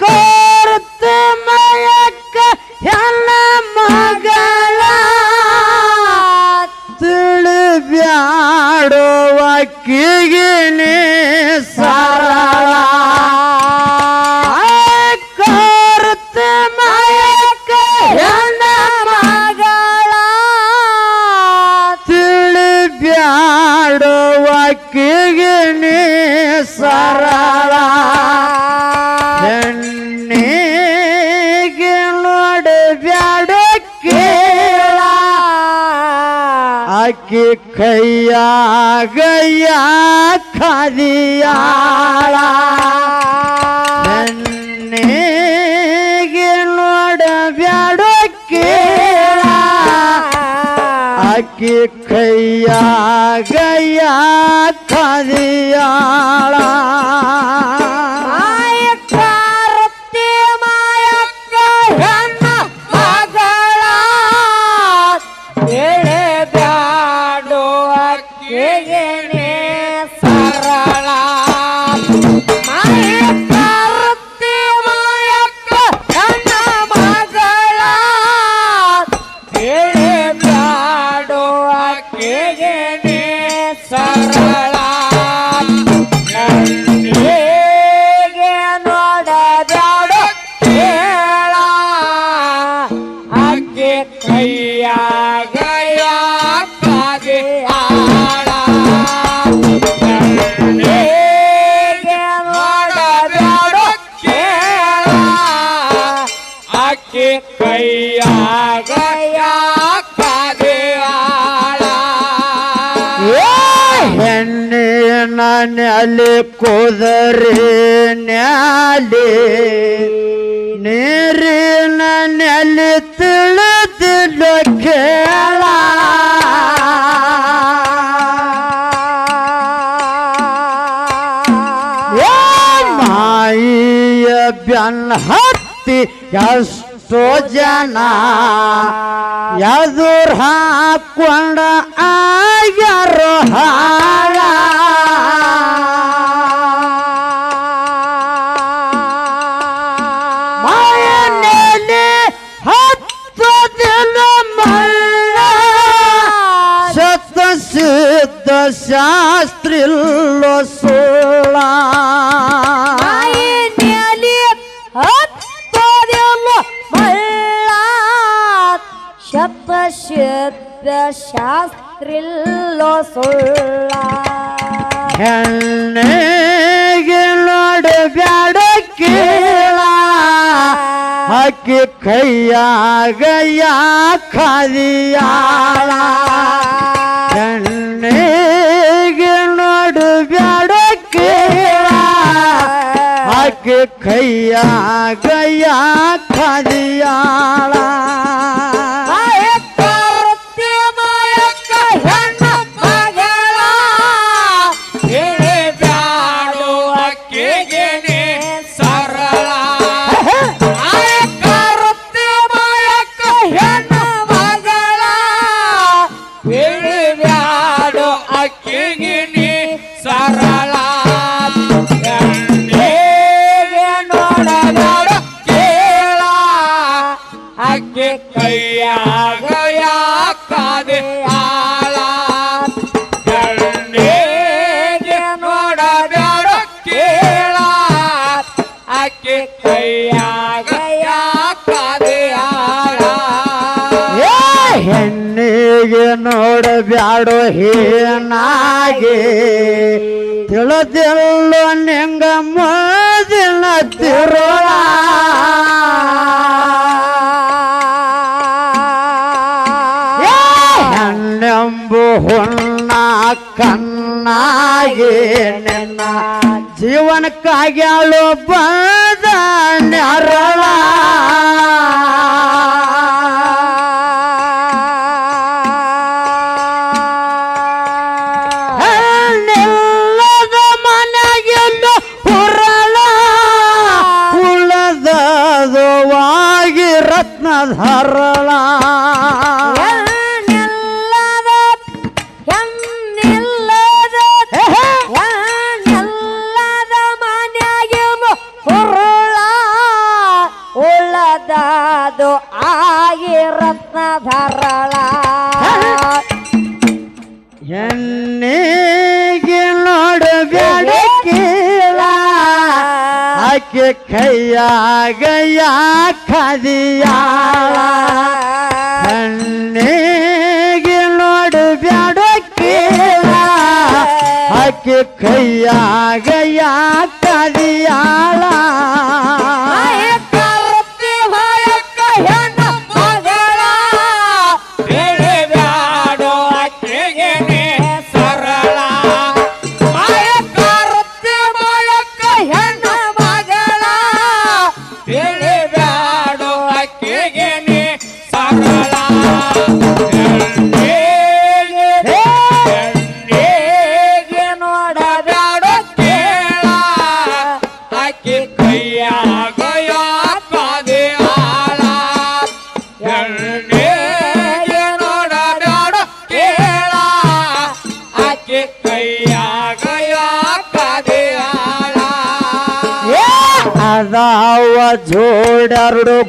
করে ಆಕಿ ಕೈಯಾಗಯ್ಯ ಖದಿಯಾಳ. ಹೆಣ್ಣಿಗೆ ನೋಡಬ್ಯಾಡ ಕೇಳ ಆಕಿ ಕೈಯಾಗಯ್ಯ ಖದಿಯಾಳ. ಹೆಣ್ಣಿನ ನೆಲೆ ಕುದರೆ ನ್ಯಾಲೆ ನೀರಿನ ನೆಲೆ ತಿಳಿದಿಲ್ಲ ಕೇಳ. ಮಾಯಿಯ ಬೆನ್ನ ಹತ್ತಿ ಎಷ್ಟೋ ಜನ ಎದುರು ಹಾಕೊಂಡ ಆಗ್ಯಾರೋ ಹಾಳ ಹತ್ತು ದಿನ ಸುಳ್ಳ ಹತ್ತು ದಿನ ಶಬ್ದ ಶಾಸ್ತ್ರಿಲ್ಲೋ ಸುಳ್ಳ. ಹೆಣ್ಣಿಗೆ ನೋಡು ಬ್ಯಾಡ ಕೇಳ. ಹಕ್ಕಿ ಕೈಯಾಗ ಯಾಕದಿಯಾಳ ಹೆಣ್ಣಿಗೆ ನೋಡು ಬ್ಯಾಡ ಕೇಳ. ಯಾಕದಿಯಾಳ ಅಕ್ಕಿ ಕೈಯಾಗ ಯಾಕಾದೆ ಆಳ ಕಣ್ಣೇಗೆ ನೋಡಬೇಡ ಕೇಳ. ಅಕ್ಕಿ ಕೈಯಾಗ ಯಾಕಾದೆ ಆಳ ಹೆಣ್ಣಿಗೆ ನೋಡಬ್ಯಾಡೋ ಹೇನಾಗೆ. ತಿಳದೆಲ್ಲ ನಿಂಗ ಮೋದಿನ ತಿರುಳ. ಹೆಣ್ಣೆಂಬು ಕಣ್ಣಾಗಿ ಕಣ್ಣಾಗೆ ಜೀವನಕ್ಕಾಗ್ಯಾಳು ಬಂದ ನೆರಳ. ಹುರಳ. ಇಲ್ಲದದು ಆಗಿ ರತ್ನಧರಳ. ಹೆಣ್ಣಿಗೆ ನೋಡು ಬ್ಯಾಡ ಕೇಳ. ಆಕೆ ಕೈಯಾಗ ಯಾಕದಿಯಾಳ ಹೆಣ್ಣಿಗೆ ನೋಡು ಬ್ಯಾಡ ಕೇಳ. ಆಕೆ ಕೈಯಾಗ ಯಾಕದಿಯಾಳ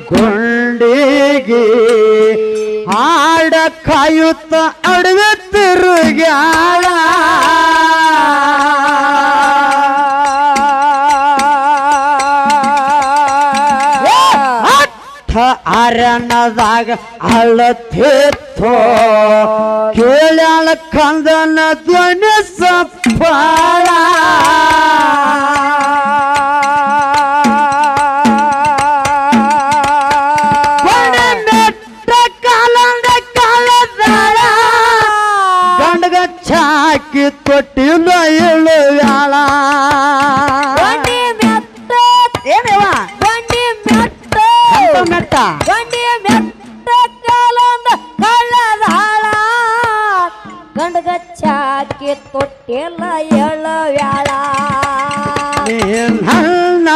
ಗುಂಡಿಗೆ ಹಾಡ ಕಾಯುತ್ತ ಅಡವೆ ತಿರುಗ್ಯಾಳ. ಅರಣ್ಯದಾಗ ಅಳತಿತ್ತು ಕೇಳ ಕಂದನ ಧ್ವನಿ ಸಪ್ಪಳ ಇಳುವ್ಯಾಳ ಗೊಂಡಿ ಮೆಟ್ಟ ಏನೇವ? ಮೆಟ್ಟ ಎಂತ ಮೆಟ್ಟ ಗೊಂಡಿ ಮೆಟ್ಟ ಕಾಲಂದ ಕಳ್ಳದಾಳ ಗಂಡಗ ಚಾಕಿ ತೊಟ್ಟಿಲ್ಲ ಎಳವ್ಯಾಳ ನೀನಲ್ಲ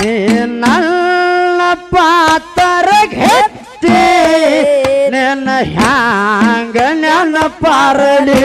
ನೀನಲ್ಲ ಪಾತರ ಗೆತ್ತಿ ನಿನ್ನ ಹ್ಯಾಂಗ ನೆನ ಪಾರಲಿ?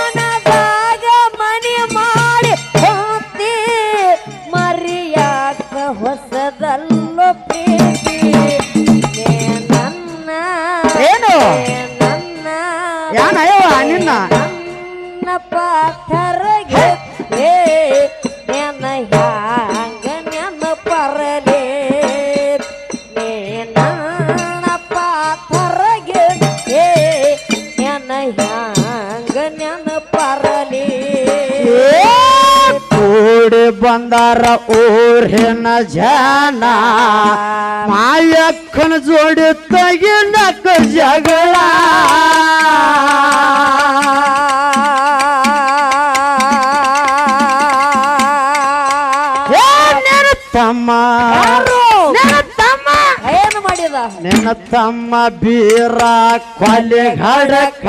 ಬಂದಾರ ಊರಿನ ಜನ. ಮಾಯಕ್ಕನ ಜೋಡಿ ತಗಿನಕ ಜಗಳ ತಮ್ಮ ಯಾರು? ನಿನ್ನ ತಮ್ಮ ಏನು ಮಾಡಿದ ನಿನ್ನ ತಮ್ಮ ಬೀರ ಕೊಲೆ ಗಡಕ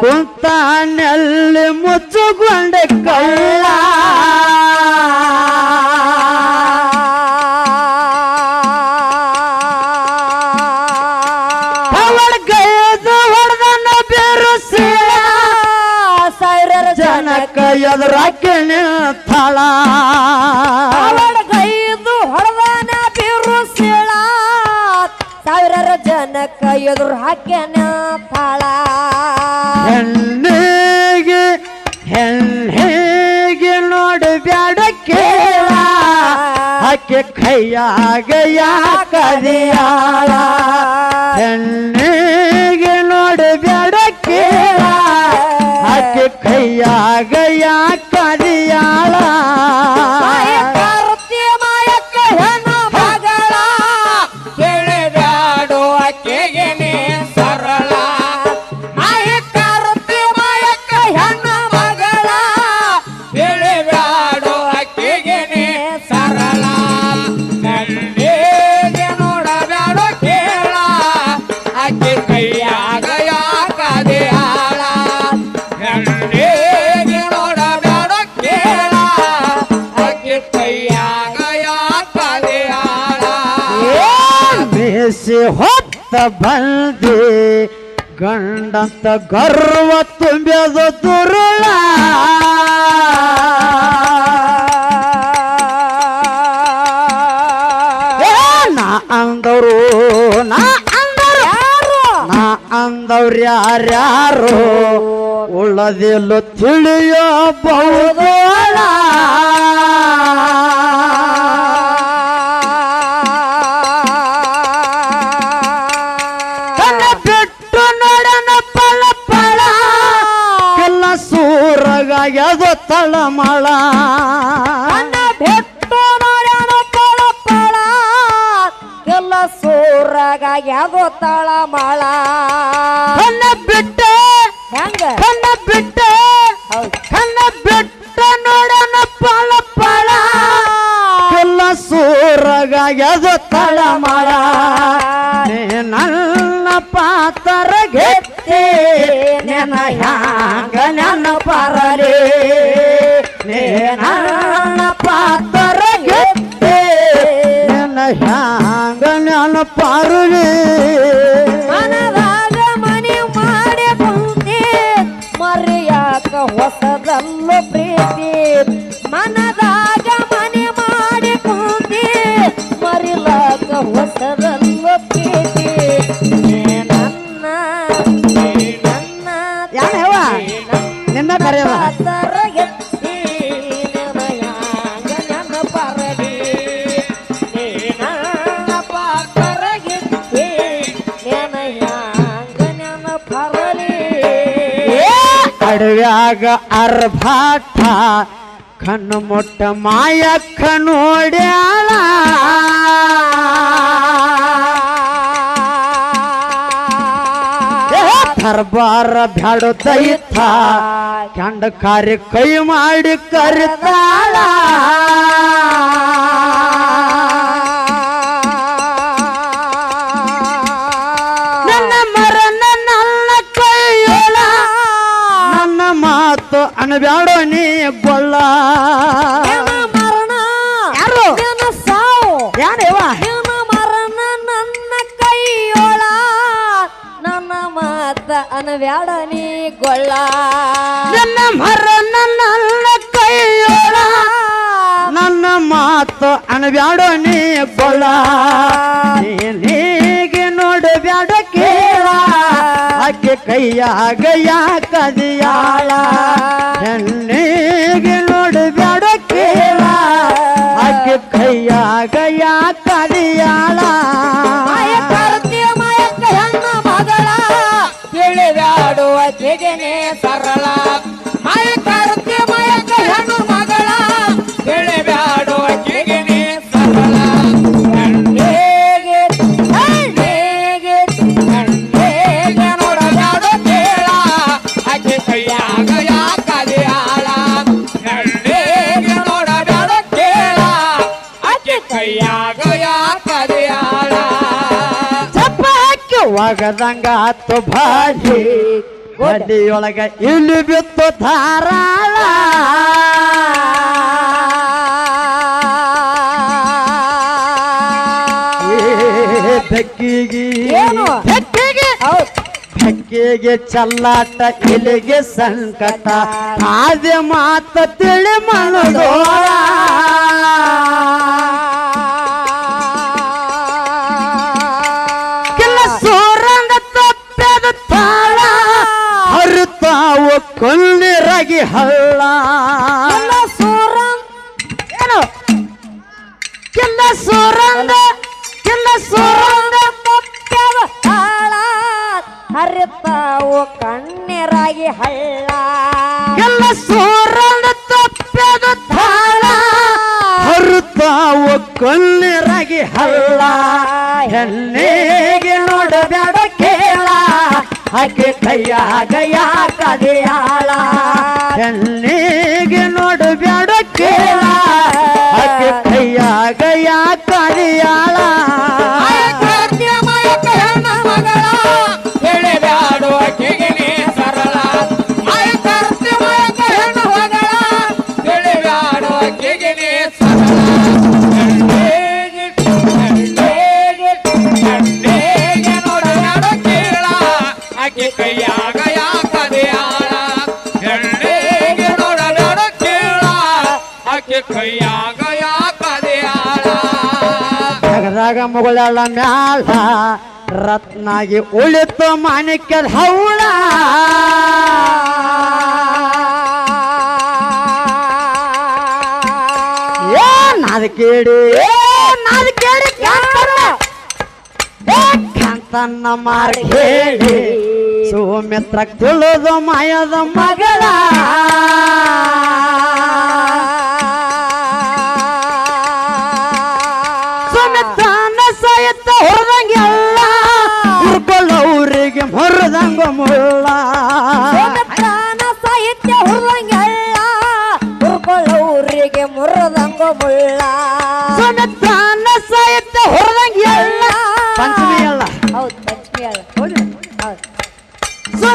ಕುಂತಾನೆಲ್ಲಿ ಮುಚ್ಚುಕೊಂಡ ಕಳ್ಳ. ಜನಕ ಎದುರಾಕೆ ನಿಂತಾಳ. ಎದುರು ಹಾಕ್ಯಾನ ತಾಳ ಹೆಣ್ಣಿಗೆ ಹೆಣ್ಣಿಗೆ ನೋಡಿ ಬ್ಯಾಡ ಕೇಳ. ಆಕೆ ಕೈಯಾಗ ಯಾಕದಿಯಾಳ ಹೆಣ್ಣಿಗೆ ನೋಡಿ ಬ್ಯಾಡ ಕೇಳ. ಆಕೆ ಕೈಯಾಗ ಯಾಕದಿಯಾಳ ಬೇಸಿ ಹೊತ್ತ ಬಂದಿ. ಗಂಡಂತ ಗರ್ವ ತುಂಬಿದ ದುರುಳ. ನಾ ಅಂದವರು ನಾ ಅಂದವ್ರು. ನಾ ಅಂದವ್ರು ಯಾರ್ಯಾರು? ಉಳ್ಳದಿಲ್ಲ ತಿಳಿಯಬಹುದು. ಬಿಟ್ಟು ನೋಡನ ಪಳ ಪಳ. ಕೆಲ್ಲ ಸೂರಗಾಗ್ಯದು ತಳಮಳ. ಬಿಟ್ಟು ಬೆಟ್ಟು ನೋಡ್ಯಾನ ಪಳ ಪಳ. ತಳ ಮಳ ಕಣ್ಣ ಬಿಟ್ಟ ಹೆಂಗ ಕಣ್ಣ ಬಿಟ್ಟ ಹೌದ್. ಕಣ್ಣ ಬಿಟ್ಟ ನೋಡನ ಪಳ ಪಳ ಕೆಲ್ಲ ಸೂರಗಾಗ್ಯದು ತಳಮಳ ನೀ ನನ್ನ ಪಾತರ ಗೆತ್ತಿ ನೆನ ಹ್ಯಾಂಗ ನನ್ನ ಪರಲಿ ನೀ ನನ್ನ ಪಾತರ ಗೆತ್ತಿ ನೆನ ಹ್ಯಾಂಗ ನನ್ನ ಪರಲಿ ಮರ್ಯಾಕ ಪ್ರೀತಿ. ಮನದಾಗ ಮನೆ ಮಾಡಿ ಕೂತಿ ಮರಿಲಾಗ ಹೊಸದಲ್ಲೂ ಪ್ರೀತಿ. ಅಡವ್ಯಾಗ ಅರ್ಭಾಟ. ಕಣ್ಣು ಮೊಟ್ಟ ಮಾಯಕ್ಕ ನೋಡ್ಯಾಳ. ದರ್ಬಾರ ಬ್ಯಾಡ ದೈತ. ಕಂಡ ಕಾರ್ಯ ಕೈ ಮಾಡಿ ಕರಿತಾಳ. ಮಾತು ಅನ್ಬ್ಯಾಡೋ ನೀ ನಿನ್ನ ಮರಣ ಯಾರು? ಸಾವು. ಯಾರೇವ ಮರಣ ನನ್ನ ಕೈಯೋಳ. ನನ್ನ ಮಾತ ಅನವ್ಯಾಡ ನೀ ಗೊಳ್ಳ ನನ್ನ ಮರ ನನ್ನ ಕೈಯೋಳ. ನನ್ನ ಮಾತು ಅನ್ಬ್ಯಾಡೋ ನೀ ಗೊಳ್ಳ ಆಕೆ ಕೈಯಾಗ ಯಾಕದಿಯಾಳ ಹೆಣ್ಣಿಗೆ ನೋಡು ಬ್ಯಾಡ ಕೇಳ. ಆಕೆ ಕೈಯಾಗ ಯಾಕದಿಯಾಳ ಹೆಣ್ಣ ಮಗಳ ತಿಳಿದಾಡುವ ತೆಗೆನೆ ಸರಳ. ಒಗದಂಗ ಹತ್ತು ಭಾಷೆ ಬಡ್ಡಿಯೊಳಗ ಇಲ್ಲಿ ಬಿತ್ತು ಧಾರಾಳ. ಬೆಕ್ಕಿಗೆ ಏನು? ಬೆಕ್ಕಿಗೆ? ಚಲ್ಲಾಟ ಇಲ್ಲಿಗೆ ಸಂಕಟ. ಆದ ಮಾತ ತಿಳಿ ಮನದೋಳ. ಹರಿತಾವು ಕೊಲ್ಲಿರಾಗಿ ಹಳ್ಳ. ಸೂರಂ ಏನು? ಕಿನ್ನ ಸೋರಂಗ ಕೆಲ ಸೋರಂಗ ತಪ್ಪದ ತಾಳ ಹರಿತಾವು ಕಣ್ಣೀರಾಗಿ ಹಳ್ಳ. ಎಲ್ಲ ಸೂರಂದ ತಪ್ಪದ ತಾಳ. ಹರಿತಾವು ಕಣ್ಣೀರಾಗಿ ಹಳ್ಳ. ಎಲ್ಲಿಗೆ ನೋಡಬೇಡ ಆಕೆ ಕೈಯಾಗ ಯಾಕದೆಯಾಳ ಹೆಣ್ಣಿಗೆ ನೋಡಬೇಡ ಕೇಳ. ಆಕೆ ಕೈಯಾಗ ಯಾಕದೆಯಾಳ ಬ್ಯಾಡು ಮಾಯಕ್ಕ ಮುಗುಳಲ್ಲ ಮ್ಯಾಲ ರತ್ನಾಗಿ ಉಳಿತು ಮಾಣಿಕ್ಯದ ಹೌಳ. ನಾದ ಕೇಳಿ ನಾದ ಕೇಳಿ ಕಾಂತನ್ನ ಮಾರಿ ಹೇಳಿ ಸುಮಿತ್ರ ತಿಳಿದು ಮಾಯದ ಮಗಳ.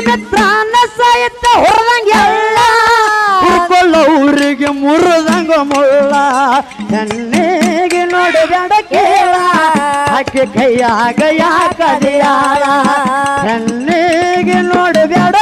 ಸುಮಿತ್ರನ ಹೊರದಂಗೆ ಹೊರದಂಗೆಲ್ಲ ಹುರ್ಕೊಳ್ಳೋರಿಗೆ ಮುರಿದಂಗ ಮುಳ್ಳ. ಕಣ್ಣಿಗೆ ನೋಡಬೇಡ ಕೇಳ. ಆಕೆ ಕೈಯಾಗ ಯಾಕದೆಯಾಳ? ಕಣ್ಣಿಗೆ ನೋಡಬೇಡ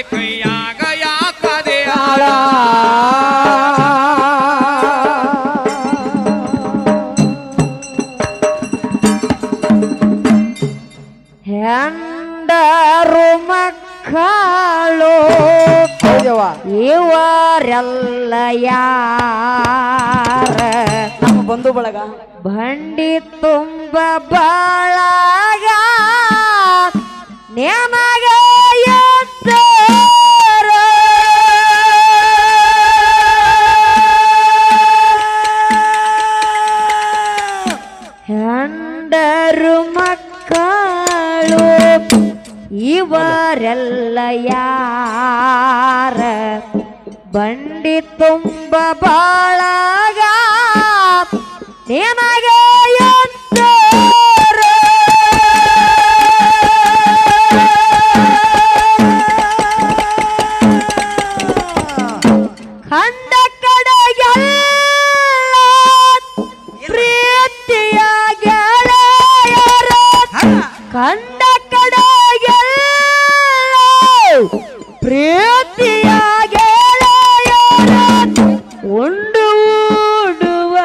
ಆಕೆ ಕೈಯಾಗ ಇವರೆಲ್ಲ ಯಾರ ಬಂಡಿ ತುಂಬ ಬಾಳಾಗ ನಿನಗ ಪ್ರೀತಿಯ ಗೆಳೆಯರ ಉಂಡು ಉಡುವ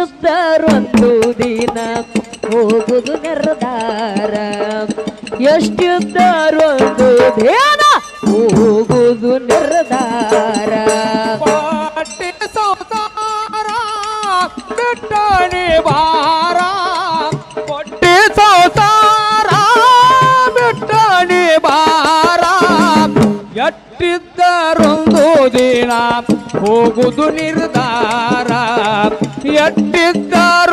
ಎಷ್ಟಿದ್ದರೊಂದು ದಿನ ಹೋಗುದು ನಿರ್ಧಾರ. ಎಷ್ಟಿದ್ದರೊಂದು ದಿನ ಹೋಗುದು ನಿರ್ಧಾರ. ಬಿಟ್ಟಣಿ ಬಾರ ಪಟ್ಟಿ ಸಂಸಾರ ಬಿಟ್ಟಣಿ ಬಾರ ಎಟ್ಟಿದ್ದರೊಂದು ದಿನ ಹೋಗುದು ನಿರ್ಧಾರ. ಎಟ್ಟಿದ್ದರೊಂದು ದಿನ ಹೋಗುದು